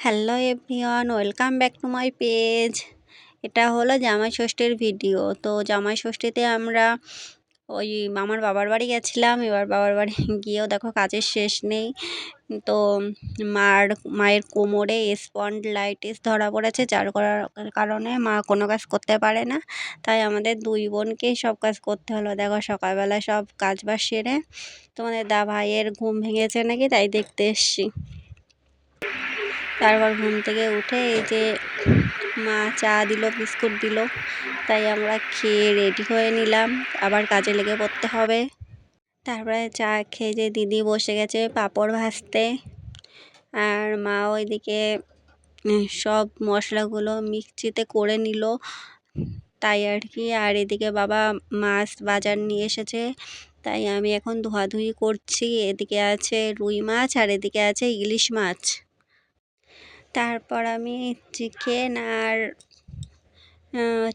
Hello everyone, welcome back to my page. এটা হলো জামাই ষষ্ঠীর ভিডিও। তো জামাই ষষ্ঠীতে আমরা ওই আমার বাবার বাড়ি গেছিলাম। এবার বাবার বাড়ি গিয়েও দেখো কাজের শেষ নেই। তো মার, মায়ের কোমরে স্পন্ডলাইটিস ধরা পড়েছে, যার করার কারণে মা কোনো কাজ করতে পারে না। তাই আমাদের দুই বোনকেই সব কাজ করতে হলো। দেখো সকালবেলা সব কাজ বাজ সেরে তোমাদের দা ভাইয়ের ঘুম ভেঙেছে নাকি তাই দেখতে এসছি। তারপর ঘুম থেকে উঠে এই যে মা চা দিল, বিস্কুট দিল, তাই আমরা খেয়ে রেডি হয়ে নিলাম। আবার কাজে লেগে পড়তে হবে। তারপরে চা খেয়ে যে দিদি বসে গেছে পাঁপড় ভাজতে, আর মা ওইদিকে সব মশলাগুলো মিক্সিতে করে নিল। তাই আর কি, আর এদিকে বাবা মাছ বাজার নিয়ে এসেছে। তাই আমি এখন ধোয়াধুয়ি করছি। এদিকে আছে রুই মাছ আর এদিকে আছে ইলিশ মাছ। তারপর আমি চিকেন আর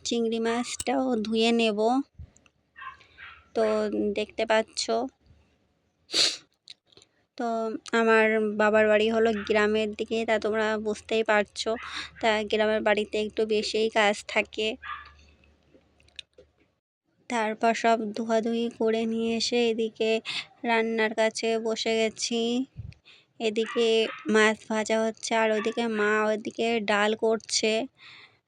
চিংড়ি মাছটাও ধুয়ে নেব। তো দেখতে পাচ্ছ। তো আমার বাবার বাড়ি হলো গ্রামের দিকে, তা তোমরা বুঝতেই পারছ। তা গ্রামের বাড়িতে একটু বেশিই কাজ থাকে। তারপর সব ধোয়াধুয়ি করে নিয়ে এসে এদিকে রান্নার কাছে বসে গেছি। এদিকে মাছ ভাজা হচ্ছে আর ওদিকে মা ওদিকে ডাল করছে।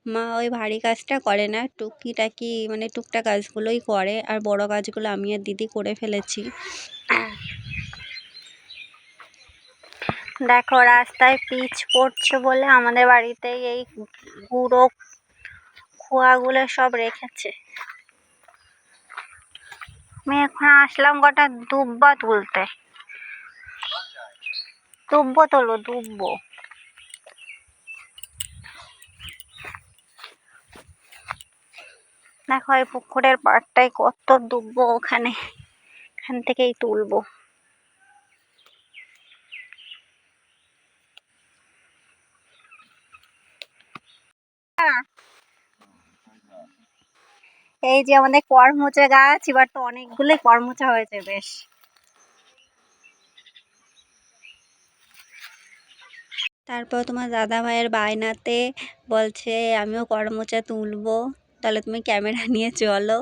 মা ওই ভারী কাজটা করে না, টুকিটাকি মানে টুকটাক কাজগুলোই করে আর বড় কাজগুলো আমি আর দিদি করে ফেলেছি। দেখো রাস্তায় পিচ পড়ছে বলে আমাদের বাড়িতে এই গুঁড়ো খোয়াগুলো সব রেখেছে। আমি এখন আসলাম কটা দুব্বা তুলতে। দুব্বো তোলো দুব্বো দেখো এই পুকুরের পাড়টায় কত দুব্বো ওখানে। এখান থেকেই তুলবো। এই যে আমাদের করমোচা গাছ, এবার তো অনেকগুলোই করমোচা হয়েছে, বেশ। তারপর তোমার দাদা ভাইয়ের বায়নাতে বলছে, আমিও করমোচা তুলবো। তাহলে তুমি ক্যামেরা নিয়ে চলো।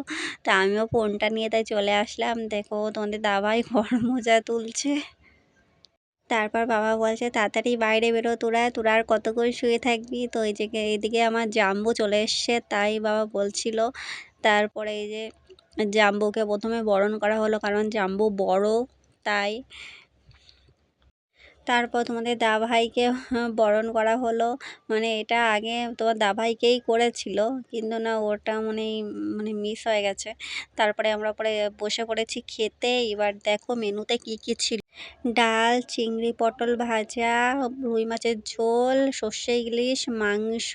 তা আমিও ফোনটা নিয়ে তাই চলে আসলাম। দেখো তোমাদের দাদাভাই করমোচা তুলছে। তারপর বাবা বলছে, তাড়াতাড়ি বাইরে বেরো তোরা তোরা আর কতক্ষণ শুয়ে থাকবি? তো এই যে এদিকে আমার জাম্বু চলে এসছে, তাই বাবা বলছিল। তারপরে এই যে জাম্বুকে প্রথমে বরণ করা হলো, কারণ জাম্বু বড়, তাই তারপর তোমাদের দা ভাইকে বরণ করা হলো। মানে এটা আগে তোমার দা ভাইকেই করেছিল, কিন্তু না ওটা মানে মানে মিস হয়ে গেছে। তারপরে আমরা পরে বসে পড়েছি খেতে। এবার দেখো মেনুতে কি কি ছিল। ডাল, চিংড়ি পটল ভাজা, রুই মাছের ঝোল, সর্ষে ইলিশ, মাংস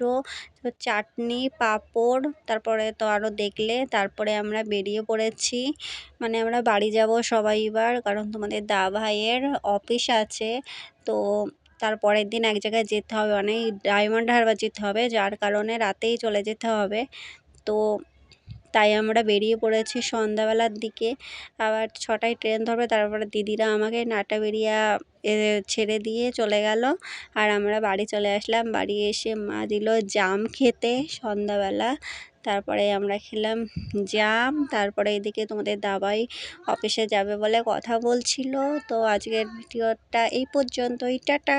চাটনি, পাঁপড়, তারপরে তো আরও দেখলে তারপরে আমরা বেরিয়ে পড়েছি। মানে আমরা বাড়ি যাব সবাই এবার, কারণ তোমাদের দা ভাইয়ের অফিস আছে। তো তারপরের দিন এক জায়গায় যেতে হবে মানে ডায়মন্ড হারবার যেতে হবে, যার কারণে রাতেই চলে যেতে হবে। তো তাই আমরা বেরিয়ে পড়েছি সন্ধ্যাবেলার দিকে। আবার ছটায় ট্রেন ধরবে, তারপরে দিদিরা আমাকে নাটাবেরিয়া ছেড়ে দিয়ে চলে গেল। আর আমরা বাড়ি চলে আসলাম। বাড়ি এসে মা দিল জাম খেতে সন্ধ্যাবেলা। তারপরে আমরা খেলাম জাম। তারপরে এদিকে তোমাদের দাবাই অফিসে যাবে বলে কথা বলছিল। তো আজকের ভিডিওটা এই পর্যন্তই। টাটা!